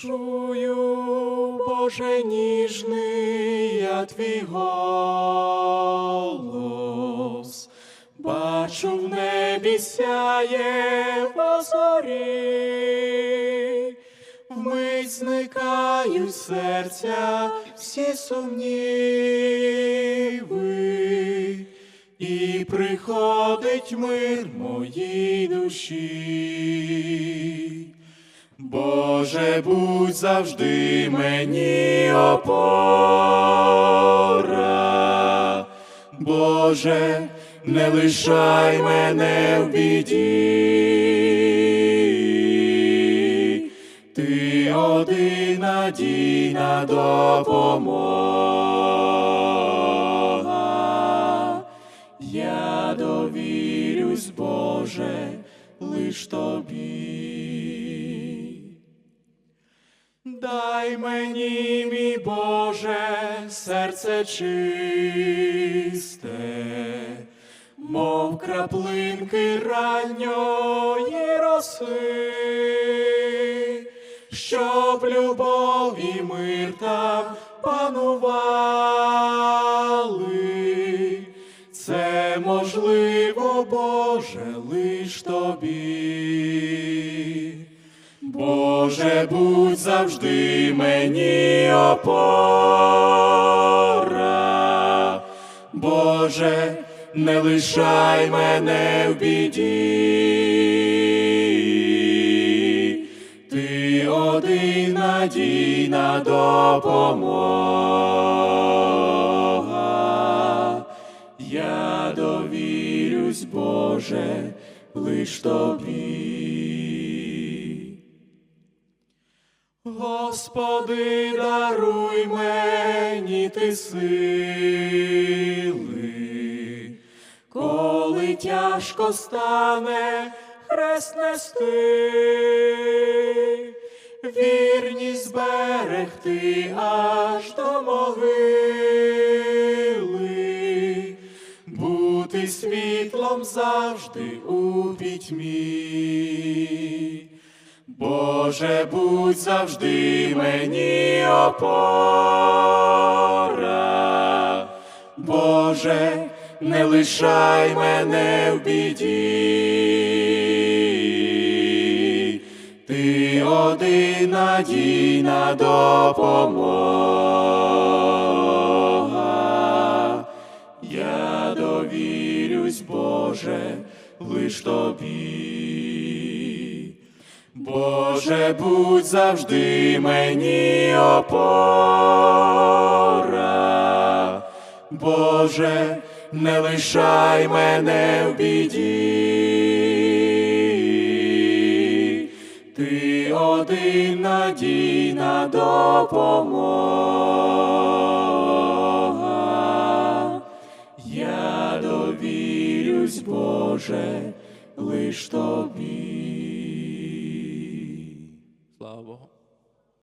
Чую, Боже ніжний, я твій голос, бачу в небі сяє зорі, вмить зникають серця всі сумніви, і приходить мир моїй душі. Боже, будь завжди мені опора, Боже, не лишай мене в біді, ти один надійна допомога. Я довірюсь, Боже, лиш тобі. Дай мені, мій Боже, серце чисте, мов краплинки ранньої роси, щоб любов і мир там панували. Це можливо, Боже, лиш тобі. Боже, будь завжди мені опора, Боже, не лишай мене в біді, ти один надійна допомога. Я довірюсь, Боже, лиш тобі. Господи, даруй мені ти сили, коли тяжко стане хрест нести, вірність зберегти аж до могили, бути світлом завжди у пітьмі. Боже, будь завжди мені опора, Боже, не лишай мене в біді, ти один надійна допомога. Я довірюсь, Боже, лиш тобі. Боже, будь завжди мені опора, Боже, не лишай мене в біді, ти один надійна допомога. Я довірюсь, Боже, лиш тобі.